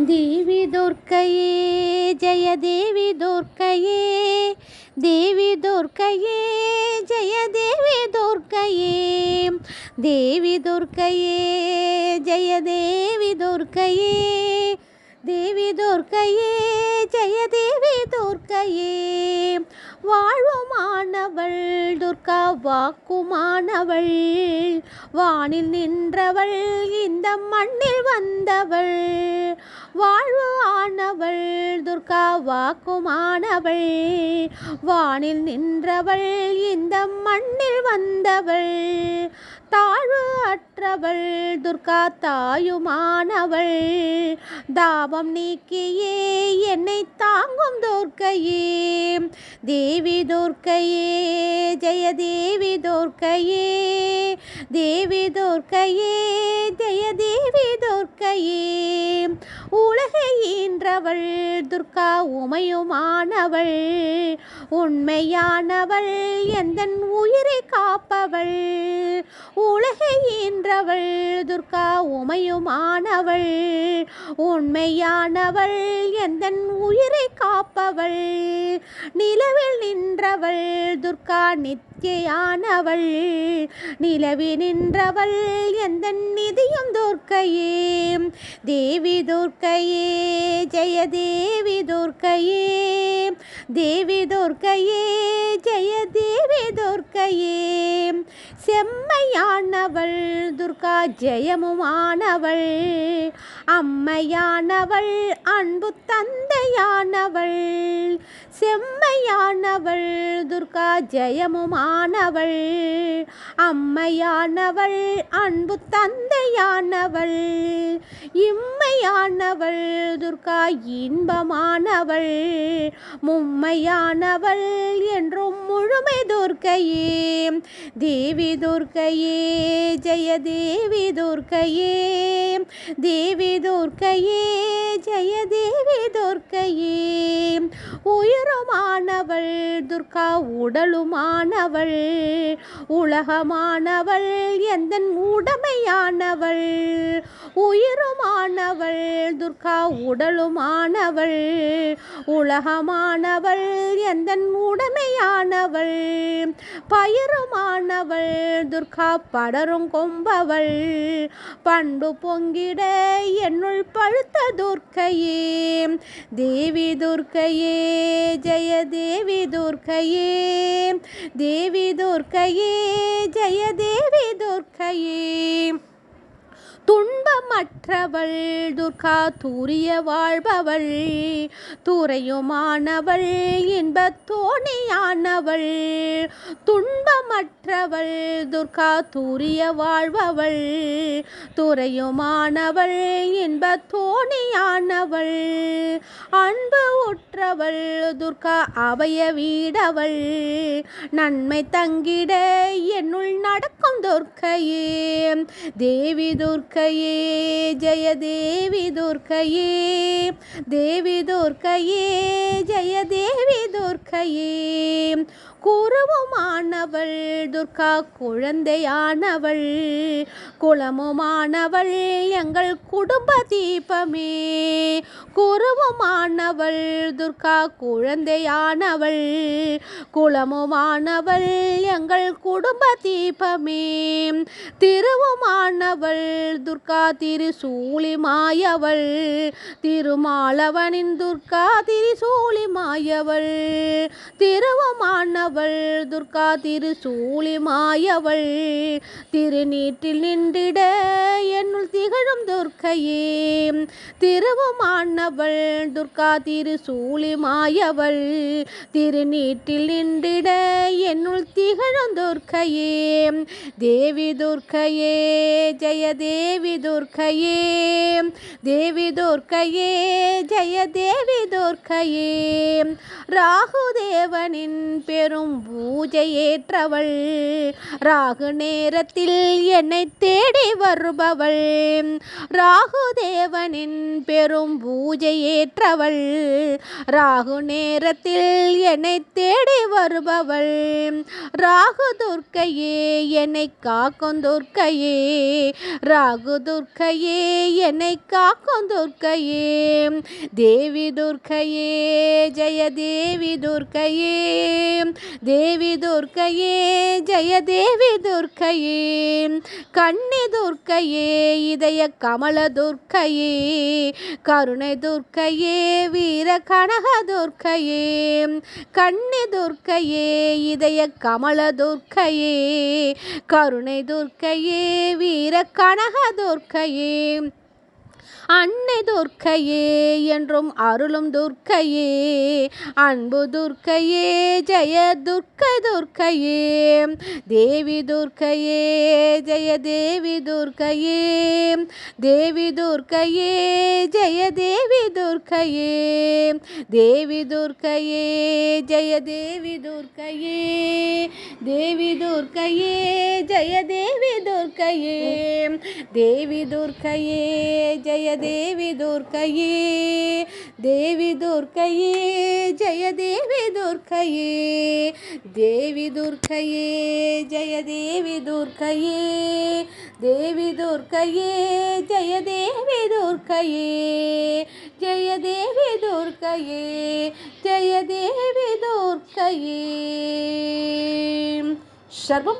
देवी दुर्गये, जय देवी दुर्गये देवी दुर्गये, जय देवी दुर्गये देवी दुर्गये, जय देवी दुर्गये देवी दुर्गये, जय देवी दुर्गये। வாழ்வுமானவள் துர்கா வாக்குமானவள். வானில் நின்றவள் இந்த மண்ணில் வந்தவள். வாழ்வு ஆனவள் துர்கா வாக்குமானவள். வானில் நின்றவள் இந்த மண்ணில் வந்தவள். தாழ்வு அற்றவள் துர்கா தாயுமானவள். தாபம் நீக்கியே என்னை தாங்கும் துர்க்கையே. தேவி துர்க்கையே ஜெய தேவி துர்க்கையே. தேவி துர்க்கையே ஜெய தேவி துர்க்கையே. உலகை துர்கா உமையுமானவள். உண்மையானவள் எந்த உயிரை காப்பவள். உலகை ஈன்றவள் துர்கா உமையுமானவள். உண்மையானவள் எந்த உயிரை காப்பவள். நிலவில் நின்றவள் துர்கா நித்தியானவள் நிலவி நின்றவள் எந்த நிதியும் துர்க்கையே தேவி துர்க்கையே ஜெய தேவி துர்க்கையே தேவி துர்க்கையே ஜெய தேவி துர்க்கையே செம்மையானவள் துர்கா ஜெயமுமானவள். அம்மையானவள் அன்பு தந்தையானவள். அம்மையானவள் துர்கா ஜெயமுமானவள். அம்மையானவள் அன்பு தந்தையானவள். இம்மையானவள் துர்கா இன்பமானவள். மும்மையானவள் என்றும் முழுமை துர்க்கையே தேவி துர்க்கையே ஜெய தேவி துர்க்கையே தேவி துர்க்கையே ஜெய தேவி துர்க்கையே உயரமானவள் துர்கா உடலுமானவள் உலகமானவள் எந்தன் உடமையானவள் உயிருமானவள் துர்கா உடலுமானவள் உலகமானவள் எந்தன் உடமையானவள் பயிருமானவள் துர்கா படரும் கொம்பவள் பண்பு பொங்கிட என்னுள் பழுத்த துர்க்கையே தேவி துர்க்கையே ஜெய தேவி துர்க்கையே. தேவி துர்க்கையே ஜெய தேவி துர்க்கையே. துன்பமற்றவள் துர்கா தூரிய வாழ்பவள் துறையுமானவள் இன்பத் தோணியானவள் துன்பமற்றவள் துர்கா தூரிய வாழ்பவள் துறையுமானவள் இன்பத் தோணியானவள் அன்பு உற்றவள் துர்கா அவைய வீடவள் நன்மை தங்கிட என்னுள் நடக்கும் துர்க்கையே தேவி துர்க்கையே ஜெய தேவி துர்க்கையே. தேவி துர்க்கையே ஜெய தேவி துர்க்கையே. குருவுமானவள் துர்கா குழந்தையானவள். குளமுமானவள் எங்கள் குடும்ப தீபமே. குருவுமானவள் துர்கா குழந்தையானவள். குளமுமானவள் எங்கள் குடும்ப தீபமே. திருவுமானவள் துர்கா திருசூலி மாயவள் திருமாலவனின் துர்கா திருசூலி மாயவள் திருவமானவள் துர்கா திருசூலி மாயவள் திருநீற்றில் நின்றிட என்னுள் திகழும் துர்க்கையே திருவமானவள் துர்கா திருசூலி மாயவள் திருநீற்றில் நின்றிட என்னுள் திகழும் துர்க்கையே தேவி துர்க்கையே ஜெயதே தேவி துர்க்கையே தேவி துர்க்கையே ஜெய தேவி துர்க்கையே ராகுதேவனின் பெரும் பூஜை ஏற்றவள் ராகு நேரத்தில் என்னை தேடி வருபவள். ராகுதேவனின் பெரும் பூஜை ஏற்றவள் ராகு நேரத்தில் என்னை தேடி வருபவள். ராகு துர்க்கையே என்னை காக்கும் துர்க்கையே ராகு துர்க்கையே என்னை காக்கும் துர்க்கையே தேவி துர்க்கையே ஜெய தேவி துர்க்கையே தேவி துர்க்கையே ஜெய தேவி துர்க்கையே கண்ணி துர்க்கையே இதய கமல துர்க்கையே கருணை துர்க்கையே வீர கனக துர்க்கையே கண்ணி துர்க்கையே இதய கமல துர்க்கையே கருணை துர்க்கையே வீர கனக துர்க்கையே அன்னை துர்க்கையே என்றும் அருளும் துர்க்கையே. அன்பு துர்க்கையே ஜெய துர்க்க துர்க்கையே. தேவி துர்க்கையே ஜெய தேவி துர்க்கையே. தேவி துர்க்கையே ஜெய தேவி துர்க்கையே. தேவி துர்க்கையே ஜெய தேவி துர்க்கையே. தேவி துர்க்கையே ஜெய தேவி துர்க்கையே. தேவி துர்க்கையே ஜெய जय देवी दुर्गये देवी दुर्गये जय देवी दुर्गये देवी दुर्गये जय देवी दुर्गये देवी दुर्गये जय देवी दुर्गये जय देवी दुर्गये जय देवी दुर्गये सर्व